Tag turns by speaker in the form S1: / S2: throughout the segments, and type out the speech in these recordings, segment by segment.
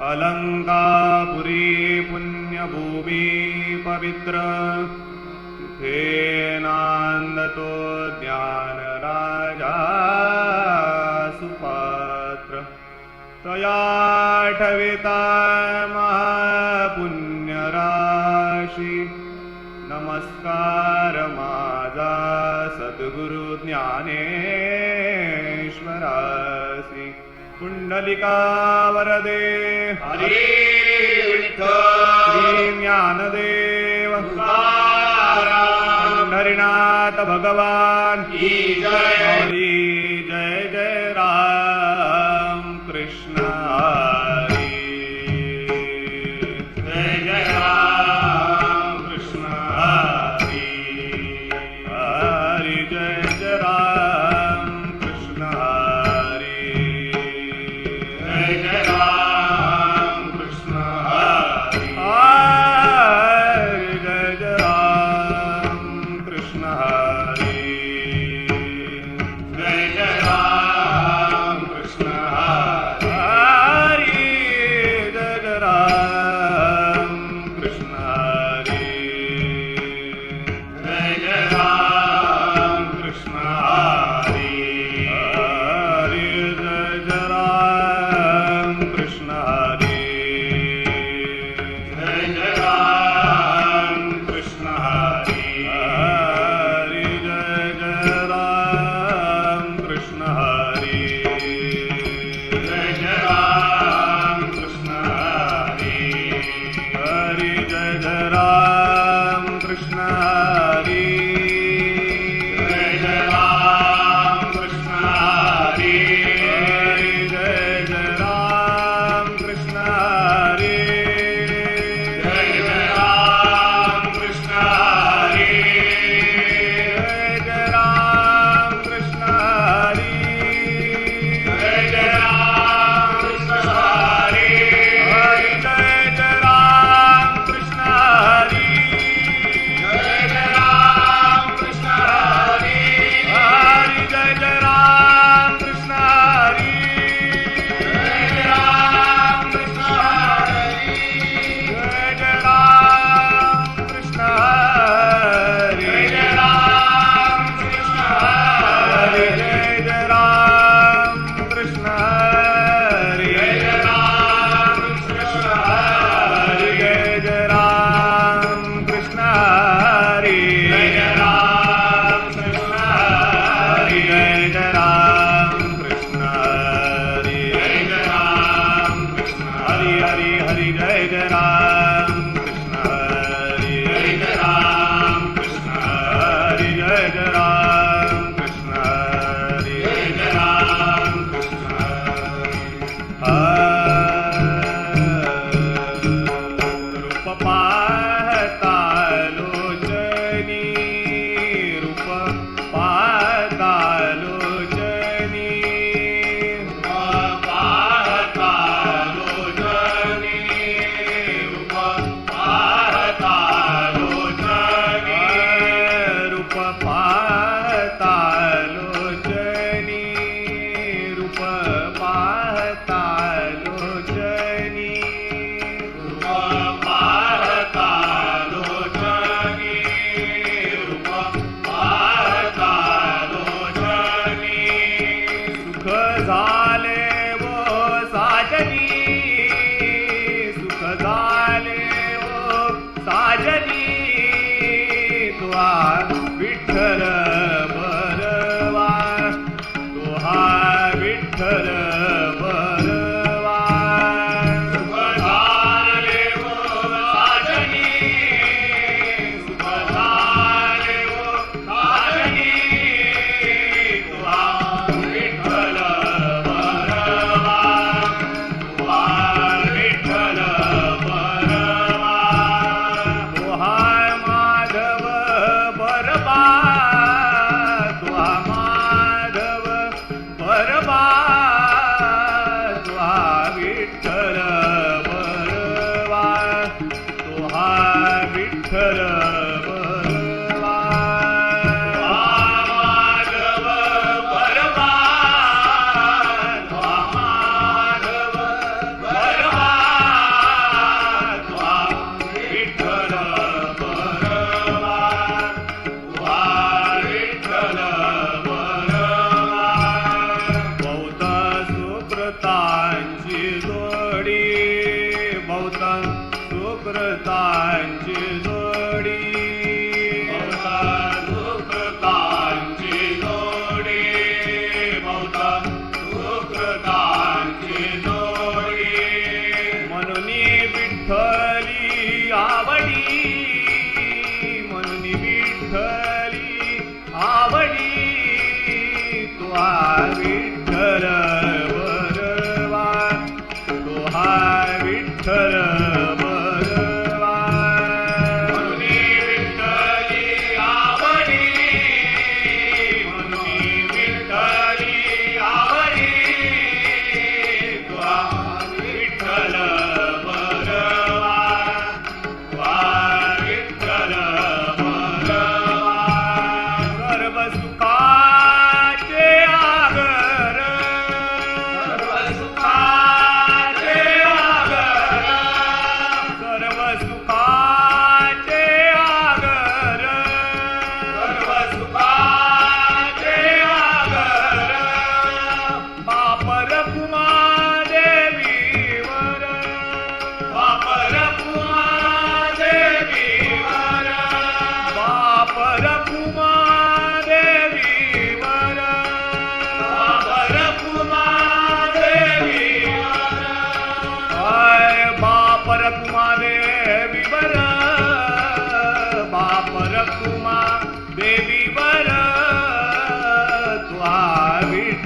S1: अलङ्का पुरी पवित्र। पवित्रेनान्दतो ज्ञानराजा सुपात्र तयाठविता महापुण्यराशि। मा नमस्कार माजा सद्गुरुज्ञानेश्वरासि पुण्डलिका वरदे ज्ञानदेव पंढरीनाथ भगवान
S2: जय
S1: जय जय राम कृष्ण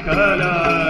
S2: ಕಲಾ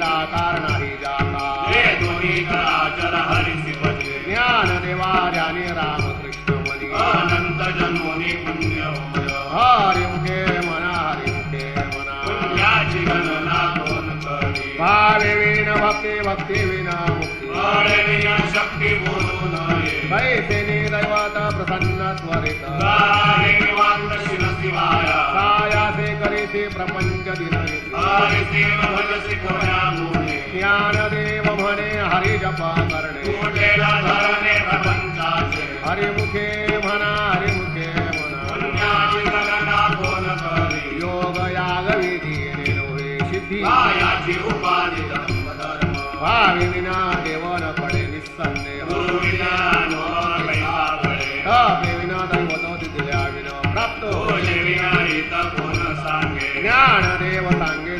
S3: प्राप्ती भक्ती विना मुक्ती।
S2: शक्ती बोलू
S3: कैसेनी दैवत प्रसन्न त्वरित। सायासे करीसी प्रपंच
S2: मुने।
S3: ज्ञानदेव म्हणे हरी जपा करणे। हरिमुखे म्हणा हरिमुखे म्हणा योग याग विधी सिद्धी भावी विना देव न पडे निस्संदेह
S2: गुरु विना
S3: दैवत दिल्या विना प्राप्त
S2: तुझे हित कोण सांगे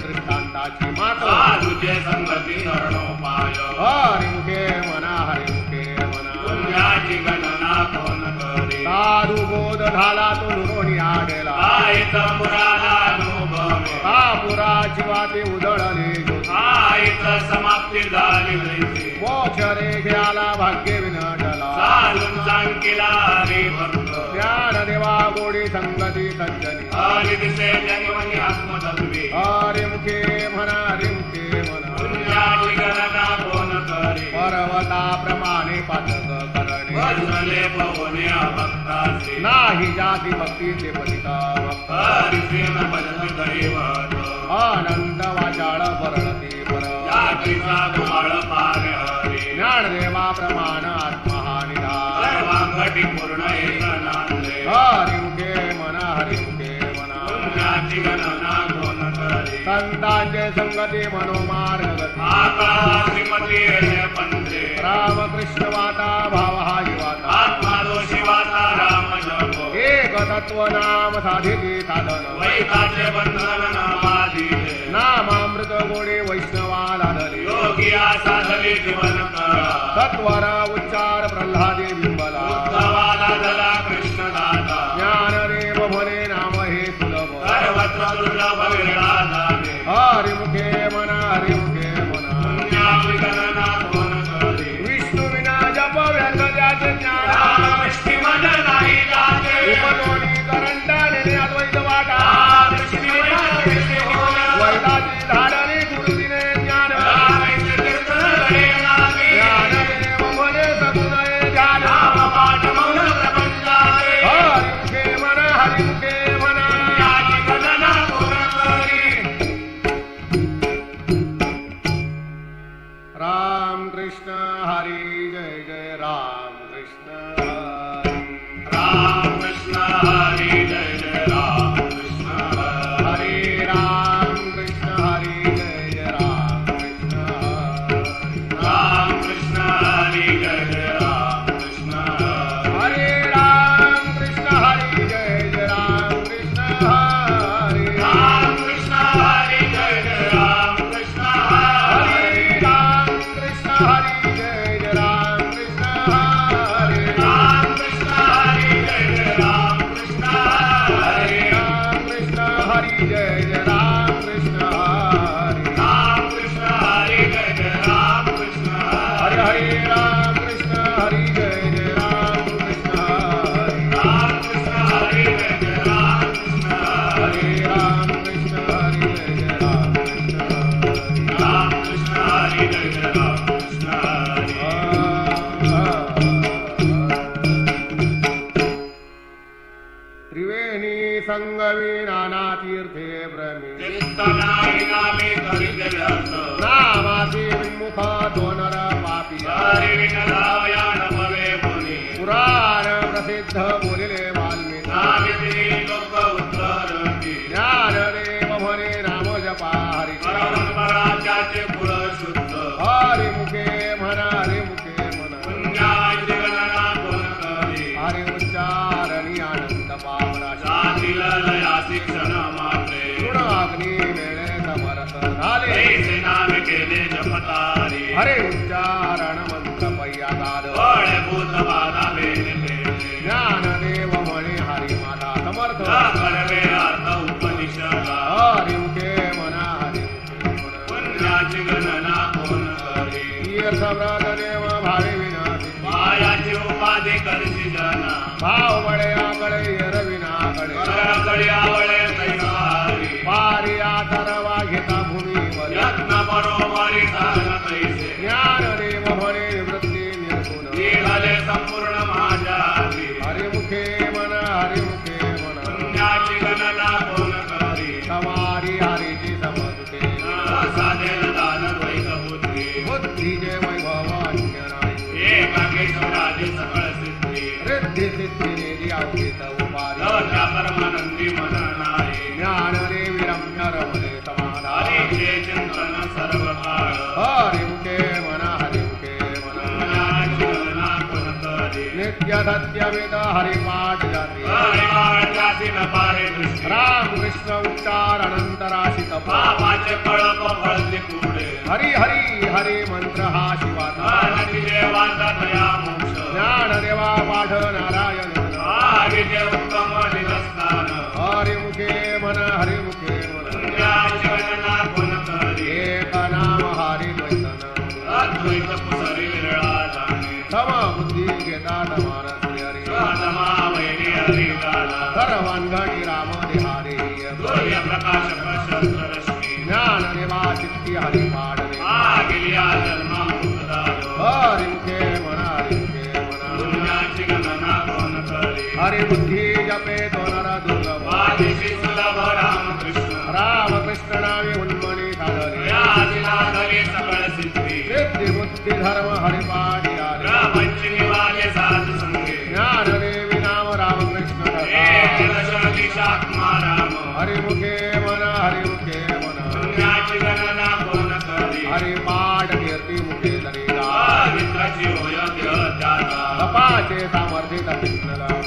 S3: दृष्टांताची मात
S2: साधूचे संगती
S3: हरिमुखे म्हणा हरिमुखे म्हणा
S2: पुण्याची गणना कोण करी
S3: साधू बोध झाला तो नुरोणी आडेला
S2: आयत
S3: उधळले ज्योती
S2: आयत समाप्ती झाली जैसे
S3: मोक्ष रेख्याला भाग्य विनटला
S2: चालून सांगिला हरी भक्त.
S3: ज्ञानदेवा गोडी संगती सज्जनी.
S2: हरी दिसे जन्मनी आत्मतत्वे.
S3: हरिमुखे म्हणा हरिमुखे म्हणा
S2: पुण्याची गणना कोण करी?
S3: पर्वताप्रमाणे
S2: वत्सले भक्ताचे
S3: नाही जाती भक्तीचे पतिता भक्त
S2: भजन
S3: वाचाळ परळती पर
S2: जातीचा गुहाळ पार
S3: ज्ञानदेवा प्रमाण आत्मा
S2: सर्वांगटी पूर्ण एक नांदे
S3: हरिमुखे म्हणा हरिमुखे
S2: मना गणना
S3: संतांचे संगती मनोमार्ग
S2: आकाळा श्रीमती येणे पंथे
S3: रामकृष्ण वाता भाव हा
S2: वाचा राम जप
S3: एक तत्व नाम साधिती साधन.
S2: वैताचे बंधन नामाधीले
S3: नामामृत गोडे वैष्णवाला धरे
S2: योगी जीवन कळा
S3: सत्वर उच्चार प्रल्हादे बिंबला. हरी हरे उच्चारण
S2: मंत्र बेले
S3: ज्ञानदेव म्हणे हरी माता समर्थ हरी म्हणा हरी
S2: पुण्याची गणना कोण करी
S3: देव भावे विनाशी
S2: मायाची उपाधी करशी जना
S3: भाव बळे आकडे रिद्धी सिद्धी निधी अवघित
S2: परमानंदी मन
S3: ज्ञान देवी रम्य रमणे समाधान
S2: हरीचे चिंतन सर्व काळ
S3: हरि मुखे मन हरि मुखे मन नित्य सत्यविद हरिपाठ जाती
S2: हरिवाळ जाती न पाहे
S3: राम कृष्ण उच्चार अनंत तपा
S2: पापाचे कळप फळते पुढे
S3: हरी हरी हरे मंत्र हा शिवाचा
S2: नदी देवाचा दया मोक्ष
S3: देवा पाठ नारायण
S2: हरिचे उत्तम निरस्थान
S3: हरि मुखे मन हरि मुखे मन एक नाम हरि द्वैतन
S2: अद्वैत पुसरी विरळा जाणे
S3: सम बुद्धी घेता मानस हरी
S2: स्वतमा वैरी हरिदाला
S3: सर्वांगणी राम धर्म
S2: वाले साधू संगे
S3: ज्ञान देवी नाम राम कृष्ण कथा
S2: जलशक्तीशात्मा राम।
S3: हरिमुखे मन हरिमुखे मन।
S2: पुण्याची गणना कोण करी
S3: हरि पाठ कीर्ती मुखे
S2: त्याचा
S3: तपाचे सामर्थ्य तपिन्नला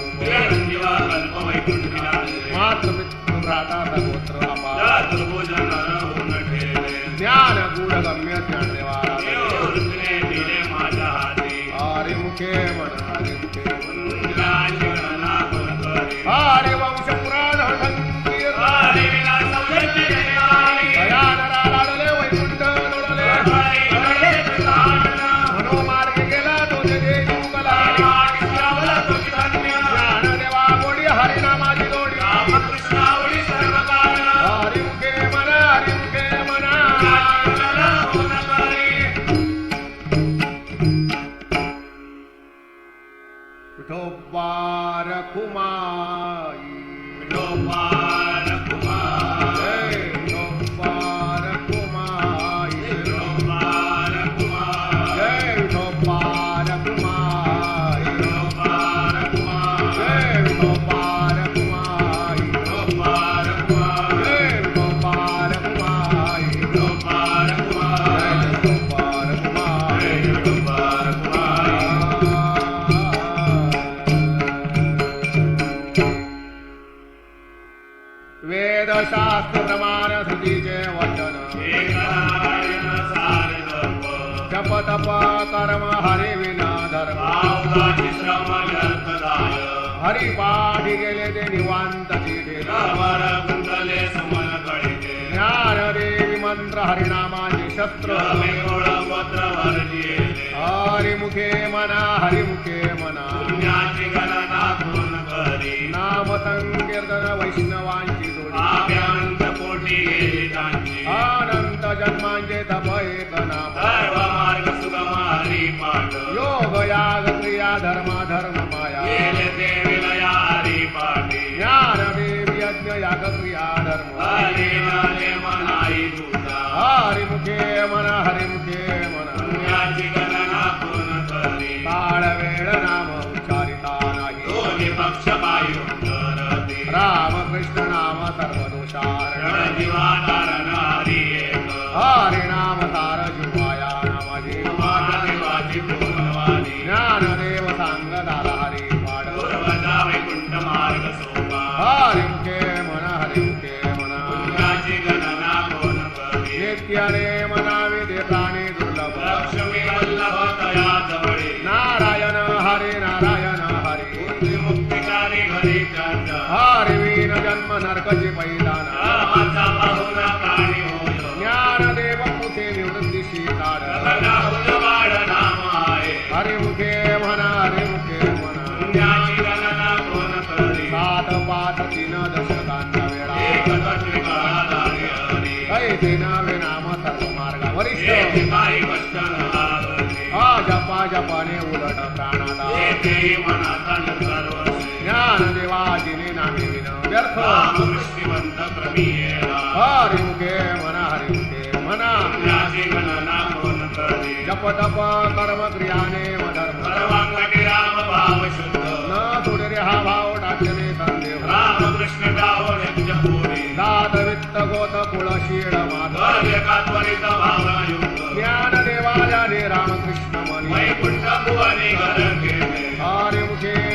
S2: 不吗？
S3: हरि पाठी गेले ते निवांत तिथे. ज्ञान देवी मंत्र हरिनामाचे शस्त्र. हरिमुखे मना हरिमुखे मना.
S2: पुण्याची गणना कोण करी.
S3: नाम संकीर्तन वैष्णवांची जोडी.
S2: पोटी गेली त्यांची.
S3: अनंत जन्मांचे तप एक नाम.
S2: सर्व मार्ग सुगम हरी पाठ
S3: योग याग क्रिया धर्म धर्म माया।
S2: गेले ते विलया हरी पाठी
S3: ज्ञान देवी यज्ञ याग क्रिया धर्म।
S2: हरी नाले मनाई तुझा
S3: हरिमुखे मन हरिमुखे मन।
S2: पुण्याची गणना कोण करी।
S3: काळ वेळ नाम उच्चारिता नाही।
S2: दोन्ही पक्ष पायू करते
S3: राम कृष्ण नाम सर्व दोषारण
S2: रणजीवाधारण
S3: सात पाच तीन दशकांचा वेळा
S2: एक तत्वे
S3: सर्व मार्गा वरिष्ठ हा जपा जपाने उलट प्राणाला
S2: येथे मनाचा
S3: नामे विन व्यर्थ हरिमुखे म्हणा हरिमुखे म्हणा जप तप कर्म क्रियाने धर्म
S2: राम भाव शुद्ध
S3: न सोडे रे हा भाव टाकले संदेव
S2: राम कृष्ण गाव
S3: दात वित्त गोत कुळ शीळ माध
S2: एका त्वरित भावना युक्त
S3: ज्ञान देवाजाने रामकृष्ण मनी.
S2: वैकुंठ भुवनी घर केले.
S3: हरे मुखे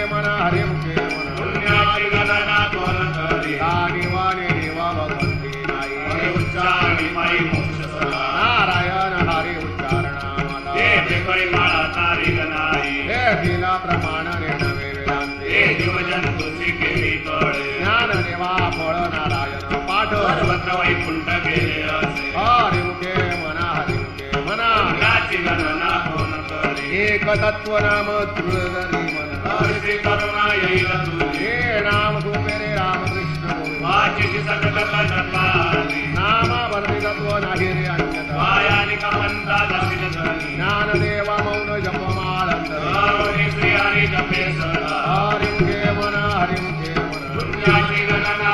S3: तत्व नाम दृढरी मन
S2: हरसी करुणा येईल तुझी
S3: हे नाम गोपे रे रामकृष्ण गोविंद
S2: वाचीची सकल जपाली
S3: नामा वर्णी तत्व नाही रे अन्यथा
S2: वायानी कमंता दर्शन धनी
S3: ज्ञान देवा मौन जपमाळंतर
S2: करुणी श्रियानी जपे सदा
S3: हरे मुखे मना हरे मुखे मना
S2: पुण्याची गणना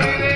S3: भाव